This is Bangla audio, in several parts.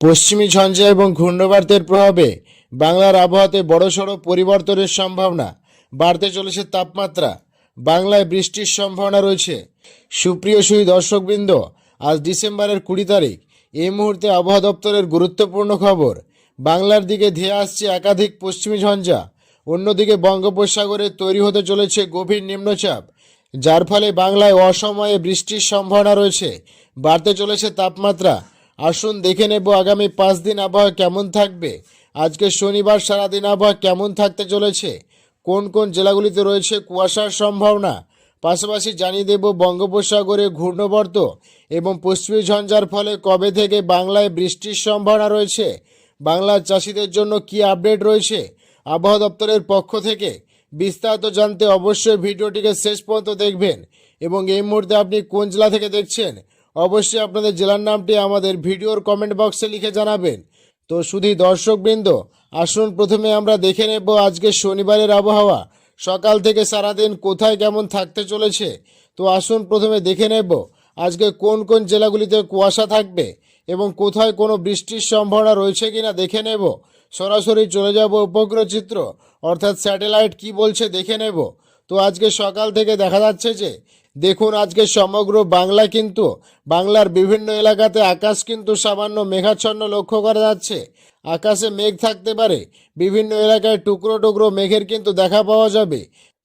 পশ্চিমী ঝঞ্ঝা এবং ঘূর্ণবার্তের প্রভাবে বাংলার আবহাওয়াতে বড়সড় পরিবর্তনের সম্ভাবনা। বাড়তে চলেছে তাপমাত্রা। বাংলায় বৃষ্টির সম্ভাবনা রয়েছে। সুপ্রিয় সুই দর্শকবৃন্দ, আজ ডিসেম্বরের কুড়ি তারিখ। এই মুহূর্তে আবহাওয়া দপ্তরের গুরুত্বপূর্ণ খবর। বাংলার দিকে ধেয়ে আসছে একাধিক পশ্চিমী ঝঞ্ঝা। অন্যদিকে বঙ্গোপসাগরে তৈরি হতে চলেছে গভীর নিম্নচাপ, যার ফলে বাংলায় অসময়ে বৃষ্টির সম্ভাবনা রয়েছে। বাড়তে চলেছে তাপমাত্রা। আসুন দেখে নেব আগামী পাঁচ দিন আবহাওয়া কেমন থাকবে। আজকে শনিবার সারাদিন আবহাওয়া কেমন থাকতে চলেছে? কোন কোন জেলাগুলিতে রয়েছে কুয়াশার সম্ভাবনা? পাশাপাশি জানিয়ে দেব বঙ্গোপসাগরে ঘূর্ণবর্ত এবং পশ্চিমী ঝঞ্ঝার ফলে কবে থেকে বাংলায় বৃষ্টির সম্ভাবনা রয়েছে? বাংলার চাষিদের জন্য কি আপডেট রয়েছে? আবহাওয়া দপ্তরের পক্ষ থেকে বিস্তারিত জানতে অবশ্যই ভিডিওটিকে শেষ পর্যন্ত দেখবেন এবং এই মুহূর্তে আপনি কোন জেলা থেকে দেখছেন অবশ্যই আপনাদের জেলার নামটি আমাদের ভিডিওর কমেন্ট বক্সে লিখে জানাবেন। তো শুধু দর্শকবৃন্দ, আসুন প্রথমে আমরা দেখে নেব আজকে শনিবারের আবহাওয়া। সকাল থেকে সারাদিন কোথায় কেমন থাকতে চলেছে? তো আসুন প্রথমে দেখে নেব আজকে কোন কোন জেলাগুলিতে কুয়াশা থাকবে এবং কোথায় কোনো বৃষ্টির সম্ভাবনা রয়েছে কিনা দেখে নেব। সরাসরি চলে যাব উপগ্রহ চিত্র অর্থাৎ স্যাটেলাইট কি বলছে দেখে নেব। তো আজকে সকাল থেকে দেখা যাচ্ছে যে দেখুন, আজকে সমগ্র বাংলা কিন্তু, বাংলার বিভিন্ন এলাকাতে আকাশ কিন্তু সামান্য মেঘাচ্ছন্ন লক্ষ্য করা যাচ্ছে। আকাশে মেঘ থাকতে পারে, বিভিন্ন এলাকায় টুকরো টুকরো মেঘের কিন্তু দেখা পাওয়া যাবে।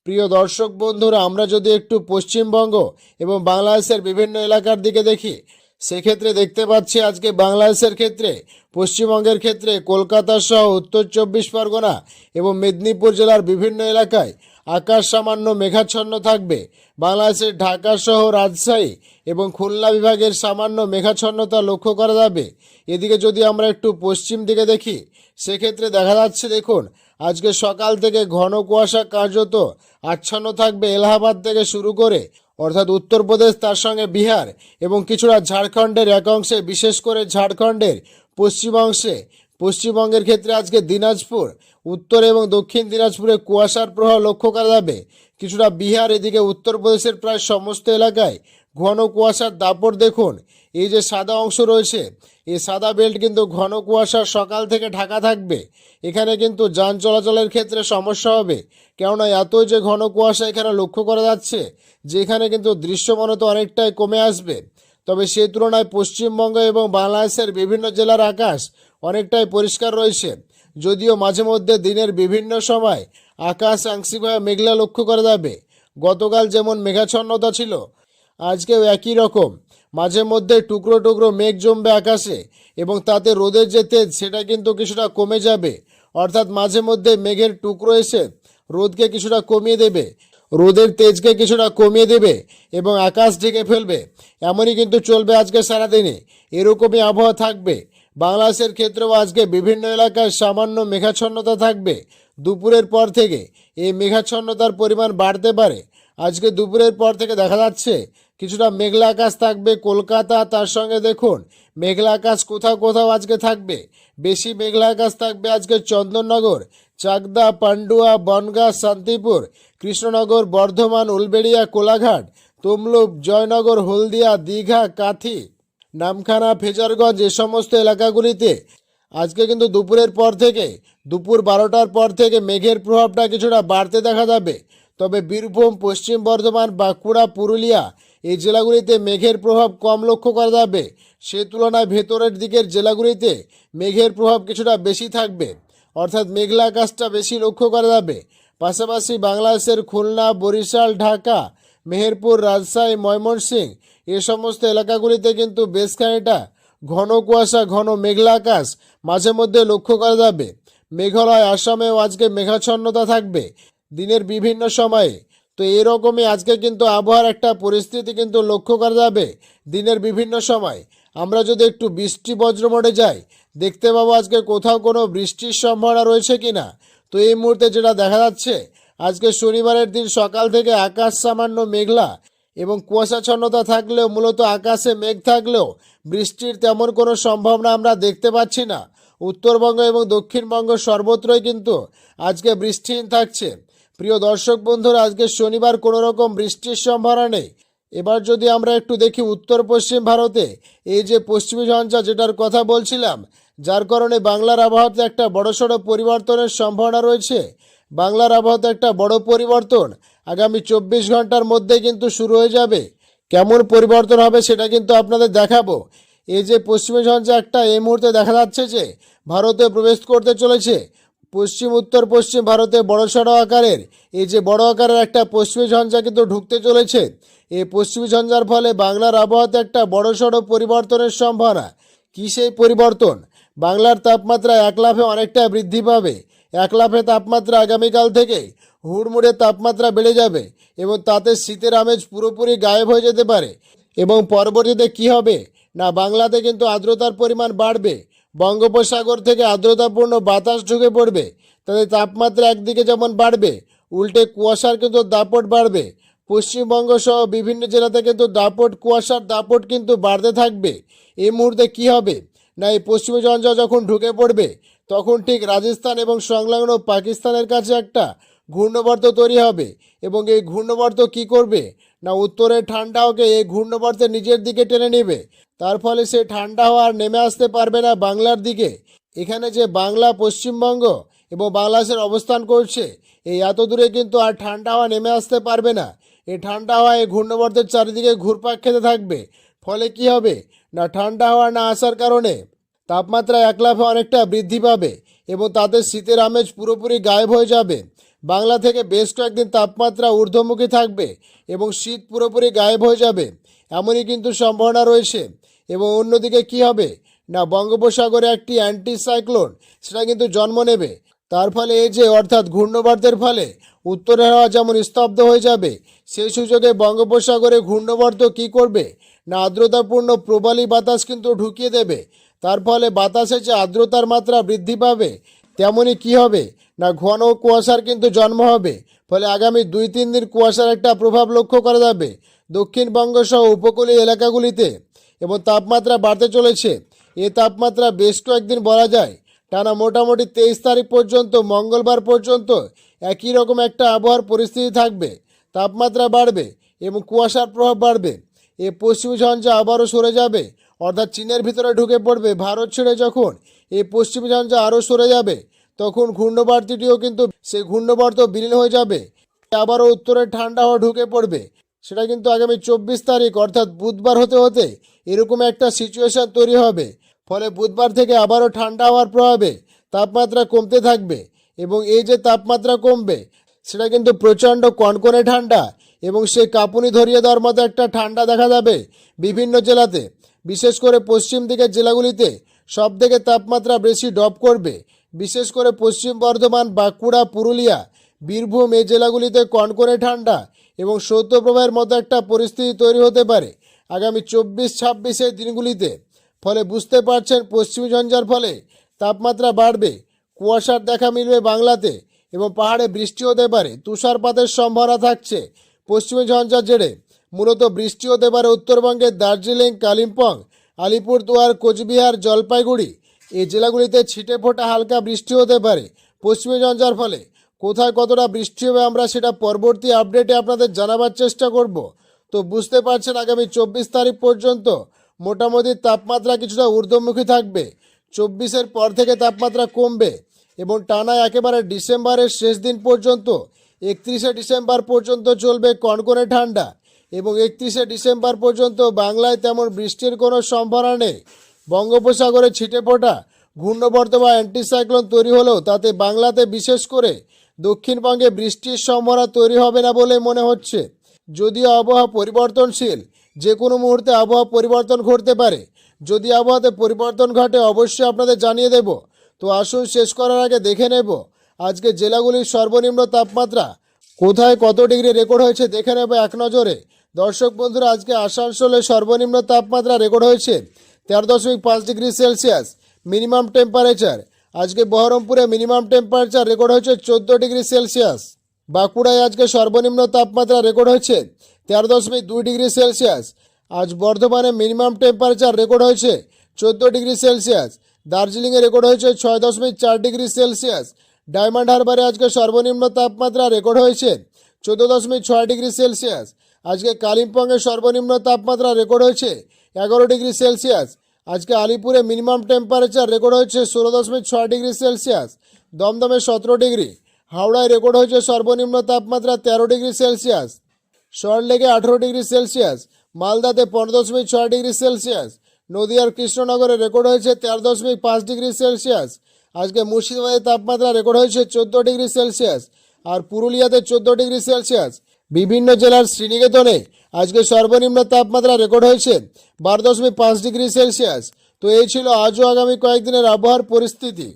প্রিয় দর্শক বন্ধুরা, আমরা যদি একটু পশ্চিমবঙ্গ এবং বাংলাদেশের বিভিন্ন এলাকার দিকে দেখি, সেক্ষেত্রে দেখতে পাচ্ছি আজকে বাংলাদেশের ক্ষেত্রে, পশ্চিমবঙ্গের ক্ষেত্রে কলকাতা সহ উত্তর চব্বিশ পরগনা এবং মেদিনীপুর জেলার বিভিন্ন এলাকায় আকাশ সামান্য মেঘাচ্ছন্ন থাকবে। বাংলাদেশের ঢাকা সহ রাজশাহী এবং খুলনা বিভাগের সামান্য মেঘাচ্ছন্নতা লক্ষ্য করা যাবে। এদিকে যদি আমরা একটু পশ্চিম দিকে দেখি, সেক্ষেত্রে দেখা যাচ্ছে, দেখুন, আজকে সকাল থেকে ঘন কুয়াশা কার্যত আচ্ছন্ন থাকবে এলাহাবাদ থেকে শুরু করে, অর্থাৎ উত্তরপ্রদেশ, তার সঙ্গে বিহার এবং কিছুটা ঝাড়খণ্ডের এক অংশে বিশেষ করে ঝাড়খণ্ডের পশ্চিম অংশে পশ্চিমবঙ্গের ক্ষেত্রে আজকে দিনাজপুর, উত্তর এবং দক্ষিণ দিনাজপুরে কুয়াশার প্রভাব লক্ষ্য করা যাবে। কিছুটা বিহার, এদিকে উত্তরপ্রদেশের প্রায় সমস্ত এলাকায় ঘন কুয়াশার দাপট দেখুন। এই যে সাদা অংশ রয়েছে, এই সাদা বেল্ট কিন্তু ঘন কুয়াশা সকাল থেকে ঢাকা থাকবে। এখানে কিন্তু যান চলাচলের ক্ষেত্রে সমস্যা হবে। কেননা এতই যে ঘন কুয়াশা এখানে লক্ষ্য করা যাচ্ছে, যেখানে কিন্তু দৃশ্যমানতা অনেকটাই কমে আসবে। তবে সেই তুলনায় পশ্চিমবঙ্গ এবং বাংলাদেশের বিভিন্ন জেলার আকাশ অনেকটাই পরিষ্কার রয়েছে। যদিও মাঝে মধ্যে দিনের বিভিন্ন সময় আকাশ আংশিকভাবে মেঘলা লক্ষ্য করা যাবে। গতকাল যেমন মেঘাচ্ছন্নতা ছিল, আজকেও একই রকম। মাঝে মধ্যে টুকরো টুকরো মেঘ জমবে আকাশে এবং তাতে রোদের যে তেজ, সেটা কিন্তু কিছুটা কমে যাবে। অর্থাৎ মাঝে মধ্যে মেঘের টুকরো এসে রোদকে কিছুটা কমিয়ে দেবে, রোদের তেজকে কিছুটা কমিয়ে দেবে এবং আকাশ ঢেকে ফেলবে। এমনই কিন্তু চলবে আজকে সারাদিনে। এরকমই আবহাওয়া থাকবে। বাংলাদেশের ক্ষেত্রেও আজকে বিভিন্ন এলাকায় সামান্য মেঘাচ্ছন্নতা থাকবে। দুপুরের পর থেকে এই মেঘাচ্ছন্নতার পরিমাণ বাড়তে পারে। আজকে দুপুরের পর থেকে দেখা যাচ্ছে কিছুটা মেঘলা আকাশ থাকবে কলকাতা। তার সঙ্গে দেখুন, মেঘলা আকাশ কোথাও কোথাও আজকে থাকবে। বেশি মেঘলা আকাশ থাকবে আজকে চন্দননগর, চাকদা, পান্ডুয়া, বনগাঁ, শান্তিপুর, কৃষ্ণনগর, বর্ধমান, উলবেড়িয়া, কোলাঘাট, তমলুক, জয়নগর, হলদিয়া, দীঘা, কাথি। নামখানা, ফেজারগঞ্জ, এ সমস্ত এলাকাগুলিতে। আজকে কিন্তু দুপুরের পর থেকে, দুপুর বারোটার পর থেকে মেঘের প্রভাবটা কিছুটা বাড়তে দেখা যাবে। তবে বীরভূম, পশ্চিম বর্ধমান, বাঁকুড়া, পুরুলিয়া এই জেলাগুলিতে মেঘের প্রভাব কম লক্ষ্য করা যাবে। সে তুলনায় ভেতরের দিকের জেলাগুলিতে মেঘের প্রভাব কিছুটা বেশি থাকবে। অর্থাৎ মেঘলা আকাশটা বেশি লক্ষ্য করা যাবে। পাশাপাশি বাংলাদেশের খুলনা, বরিশাল, ঢাকা, মেহেরপুর, রাজশাহী, ময়মনসিংহ এ সমস্ত এলাকাগুলিতে কিন্তু বেশ খানিকটা ঘন কুয়াশা, ঘন মেঘলা আকাশ মাঝে মধ্যে লক্ষ্য করা যাবে। মেঘালয়, আসামেও আজকে মেঘাচ্ছন্নতা থাকবে দিনের বিভিন্ন সময়ে। তো এরকমই আজকে কিন্তু আবহাওয়ার একটা পরিস্থিতি কিন্তু লক্ষ্য করা যাবে দিনের বিভিন্ন সময়। আমরা যদি একটু বৃষ্টি বজ্র মোডে যাই, দেখতে পাবো আজকে কোথাও কোনো বৃষ্টির সম্ভাবনা রয়েছে কি না তো এই মুহূর্তে যেটা দেখা যাচ্ছে, আজকে শনিবারের দিন সকাল থেকে আকাশ সামান্য মেঘলা এবং কুয়াশাচ্ছন্নতা থাকলেও, মূলত আকাশে মেঘ থাকলেও বৃষ্টির তেমন কোনো সম্ভাবনা আমরা দেখতে পাচ্ছি না। উত্তরবঙ্গ এবং দক্ষিণবঙ্গ সর্বত্রই কিন্তু আজকে বৃষ্টিহীন থাকছে। প্রিয় দর্শক বন্ধুরা, আজকে শনিবার কোনো রকম বৃষ্টির সম্ভাবনা নেই। এবার যদি আমরা একটু দেখি উত্তর পশ্চিম ভারতে, এই যে পশ্চিমী ঝঞ্ঝা যেটার কথা বলছিলাম, যার কারণে বাংলার আবহাওয়াতে একটা বড়সড় পরিবর্তনের সম্ভাবনা রয়েছে। বাংলার আবহাওয়াতে একটা বড় পরিবর্তন আগামী চব্বিশ ঘণ্টার মধ্যে কিন্তু শুরু হয়ে যাবে। কেমন পরিবর্তন হবে সেটা কিন্তু আপনাদের দেখাবো। এই যে পশ্চিমী ঝঞ্ঝা একটা এই মুহূর্তে দেখা যাচ্ছে যে ভারতে প্রবেশ করতে চলেছে। পশ্চিম, উত্তর, পশ্চিম ভারতে বড় সড়ো আকারের। এই যে বড় আকারের একটা পশ্চিমী ঝঞ্ঝা কিন্তু ঢুকতে চলেছে। এই পশ্চিমী ঝঞ্ঝার ফলে বাংলার আবহাওয়াতে একটা বড় সড়ো পরিবর্তনের সম্ভাবনা। কী সেই পরিবর্তন? বাংলার তাপমাত্রা এক লাফে অনেকটা বৃদ্ধি পাবে। এক লাফে তাপমাত্রা আগামীকাল থেকে হুড়মুড়ে তাপমাত্রা বেড়ে যাবে এবং তাতে শীতের আমেজ পুরোপুরি গায়েব হয়ে যেতে পারে। এবং পরবর্তীতে কি হবে? না, বাংলাতে কিন্তু আর্দ্রতার পরিমাণ বাড়বে। বঙ্গোপসাগর থেকে আর্দ্রতাপূর্ণ বাতাস ঢুকে পড়বে। তাতে তাপমাত্রা একদিকে যেমন বাড়বে, উল্টে কুয়াশার কিন্তু দাপট বাড়বে। পশ্চিমবঙ্গ সহ বিভিন্ন জেলাতে কিন্তু দাপট, কুয়াশার দাপট কিন্তু বাড়তে থাকবে। এই মুহূর্তে কি হবে? না, এই পশ্চিমী যখন ঢুকে পড়বে, তখন ঠিক রাজস্থান এবং সংলগ্ন পাকিস্তানের কাছে একটা ঘূর্ণবর্ত তৈরি হবে এবং এই ঘূর্ণবর্ত কি করবে? না উত্তরের ঠান্ডা হাওয়াকে এই ঘূর্ণবর্তে নিজের দিকে টেনে নেবে। তার ফলে সে ঠান্ডা হাওয়া আর নেমে আসতে পারবে না বাংলার দিকে। এখানে যে বাংলা, পশ্চিমবঙ্গ এবং বাংলাদেশের অবস্থান করছে, এই এত দূরে কিন্তু আর ঠান্ডা হাওয়া নেমে আসতে পারবে না। এই ঠান্ডা হাওয়া এই ঘূর্ণবর্তের চারিদিকে ঘুরপাক খেতে থাকবে। ফলে কি হবে? না, ঠান্ডা হাওয়া না আসার কারণে তাপমাত্রা এক লাফে অনেকটা বৃদ্ধি পাবে এবং তাতে শীতের আমেজ পুরোপুরি গায়েব হয়ে যাবে। বাংলা থেকে বেশ কয়েকদিন তাপমাত্রা ঊর্ধ্বমুখী থাকবে এবং শীত পুরোপুরি গায়েব হয়ে যাবে। এমনই কিন্তু সম্ভাবনা রয়েছে। এবং অন্যদিকে কি হবে? না, বঙ্গোপসাগরে একটি অ্যান্টিসাইক্লোন, সেটা কিন্তু জন্ম নেবে। তার ফলে এই যে, অর্থাৎ ঘূর্ণবর্তের ফলে উত্তরের হাওয়া যেমন স্তব্ধ হয়ে যাবে, সেই সুযোগে বঙ্গোপসাগরে ঘূর্ণবর্ত কি করবে? না, আর্দ্রতাপূর্ণ প্রবালী বাতাস কিন্তু ঢুকিয়ে দেবে। তার ফলে বাতাসে যে আর্দ্রতার মাত্রা বৃদ্ধি পাবে তেমনই কি হবে? না ঘন কুয়াশার কিন্তু জন্ম হবে। ফলে আগামী দুই তিন দিন কুয়াশার একটা প্রভাব লক্ষ্য করা যাবে দক্ষিণবঙ্গ সহ উপকূলীয় এলাকাগুলিতে। এবং তাপমাত্রা বাড়তে চলেছে। এ তাপমাত্রা বেশ কয়েকদিন বলা যায়, টানা মোটামুটি তেইশ তারিখ পর্যন্ত, মঙ্গলবার পর্যন্ত একই রকম একটা আবহাওয়ার পরিস্থিতি থাকবে। তাপমাত্রা বাড়বে এবং কুয়াশার প্রভাব বাড়বে। এ পশ্চিমী ঝঞ্ঝা আবারও সরে যাবে। অর্থাৎ চীনের ভিতরে ঢুকে পড়বে। ভারত ছেড়ে যখন এই পশ্চিমী ঝঞ্ঝা আরও সরে যাবে। তখন ঘূর্ণবার্তিটিও কিন্তু সেই ঘূর্ণবর্ত বিলীন হয়ে যাবে। আবারও উত্তরের ঠান্ডা হওয়া ঢুকে পড়বে। সেটা কিন্তু আগামী চব্বিশ তারিখ, অর্থাৎ বুধবার হতে হতে এরকম একটা সিচুয়েশন তৈরি হবে। ফলে বুধবার থেকে আবারও ঠান্ডা হওয়ার প্রভাবে তাপমাত্রা কমতে থাকবে এবং এই যে তাপমাত্রা কমবে, সেটা কিন্তু প্রচণ্ড কনকনে ঠান্ডা এবং সেই কাঁপুনি ধরিয়ে দেওয়ার মতো একটা ঠান্ডা দেখা যাবে বিভিন্ন জেলাতে। বিশেষ করে পশ্চিম দিকের জেলাগুলিতে সব থেকে তাপমাত্রা বেশি ড্রপ করবে। বিশেষ করে পশ্চিম বর্ধমান, বাঁকুড়া, পুরুলিয়া, বীরভূম এই জেলাগুলিতে কনকনে ঠান্ডা এবং শৈত্যপ্রবাহের মতো একটা পরিস্থিতি তৈরি হতে পারে আগামী চব্বিশ ছাব্বিশের দিনগুলিতে। ফলে বুঝতে পারছেন পশ্চিমী ঝঞ্ঝার ফলে তাপমাত্রা বাড়বে, কুয়াশার দেখা মিলবে বাংলাতে এবং পাহাড়ে বৃষ্টি হতে পারে, তুষারপাতের সম্ভাবনা থাকছে পশ্চিমী ঝঞ্ঝার জেরে। মূলত বৃষ্টি হতে পারে উত্তরবঙ্গের দার্জিলিং, কালিম্পং আলিপুরদুয়ার, কোচবিহার, জলপাইগুড়ি। এই জেলাগুলিতে ছিটে ফোটা হালকা বৃষ্টি হতে পারে। পশ্চিমী ঝঞ্ঝার ফলে কোথায় কতটা বৃষ্টি হবে আমরা সেটা পরবর্তী আপডেটে আপনাদের জানাবার চেষ্টা করব। তো বুঝতে পারছেন, আগামী চব্বিশ তারিখ পর্যন্ত মোটামুটি তাপমাত্রা কিছুটা ঊর্ধ্বমুখী থাকবে। চব্বিশের পর থেকে তাপমাত্রা কমবে এবং টানা একেবারে ডিসেম্বরের শেষ দিন পর্যন্ত, একত্রিশে ডিসেম্বর পর্যন্ত চলবে কনকনে ঠান্ডা। এবং একত্রিশে ডিসেম্বর পর্যন্ত বাংলায় তেমন বৃষ্টির কোনো সম্ভাবনা নেই। বঙ্গোপসাগরে ছিটে ফোটা ঘূর্ণবর্ত বা অ্যান্টিসাইক্লোন তৈরি হলেও তাতে বাংলাতে বিশেষ করে দক্ষিণবঙ্গে বৃষ্টির সম্ভাবনা তৈরি হবে না বলে মনে হচ্ছে। যদিও আবহাওয়া পরিবর্তনশীল যে কোনো মুহূর্তে আবহাওয়া পরিবর্তন ঘটতে পারে। যদি আবহাওয়াতে পরিবর্তন ঘটে, অবশ্যই আপনাদের জানিয়ে দেব। তো আসুন শেষ করার আগে দেখে নেব, আজকে জেলাগুলির সর্বনিম্ন তাপমাত্রা কোথায়, কত ডিগ্রি রেকর্ড হয়েছে, দেখে নেব এক নজরে। দর্শক বন্ধুরা, আজকে আসানসোলে সর্বনিম্ন তাপমাত্রা রেকর্ড হয়েছে তেরো দশমিক পাঁচ ডিগ্রি সেলসিয়াস, মিনিমাম টেম্পারেচার। আজকে বহরমপুরে মিনিমাম টেম্পারেচার রেকর্ড হয়েছে চোদ্দ ডিগ্রি সেলসিয়াস। বাঁকুড়ায় আজকে সর্বনিম্ন তাপমাত্রা রেকর্ড হয়েছে তেরো দশমিক দুই ডিগ্রি সেলসিয়াস। আজ বর্ধমানে মিনিমাম টেম্পারেচার রেকর্ড হয়েছে চোদ্দ ডিগ্রি সেলসিয়াস। দার্জিলিংয়ে রেকর্ড হয়েছে ছয় দশমিক চার ডিগ্রি সেলসিয়াস। ডায়মন্ড হারবারে আজকে সর্বনিম্ন তাপমাত্রা রেকর্ড হয়েছে চোদ্দ দশমিক ছয় ডিগ্রি সেলসিয়াস। আজকে কালিম্পংয়ের সর্বনিম্ন তাপমাত্রা রেকর্ড হয়েছে এগারো ডিগ্রি সেলসিয়াস। আজকে আলিপুরে মিনিমাম টেম্পারেচার রেকর্ড হয়েছে ষোলো দশমিক ছয় ডিগ্রি সেলসিয়াস, দমদমে সতেরো ডিগ্রি, হাওড়ায় রেকর্ড হয়েছে সর্বনিম্ন তাপমাত্রা তেরো ডিগ্রি সেলসিয়াস, সল্টলেকে আঠেরো ডিগ্রি সেলসিয়াস, মালদাতে পনেরো দশমিক ছয় ডিগ্রি সেলসিয়াস, নদিয়ার কৃষ্ণনগরে রেকর্ড হয়েছে তেরো দশমিক পাঁচ ডিগ্রি সেলসিয়াস, আজকে মুর্শিদাবাদের তাপমাত্রা রেকর্ড হয়েছে চোদ্দ ডিগ্রি সেলসিয়াস আর পুরুলিয়াতে চোদ্দ ডিগ্রি সেলসিয়াস। বিভিন্ন জেলার শ্রীনিকেতনে আজকে সর্বনিম্ন তাপমাত্রা রেকর্ড হয়েছে বারো দশমিক পাঁচ ডিগ্রি সেলসিয়াস। তো এই ছিল আজও আগামী কয়েকদিনের আবহাওয়ার পরিস্থিতি।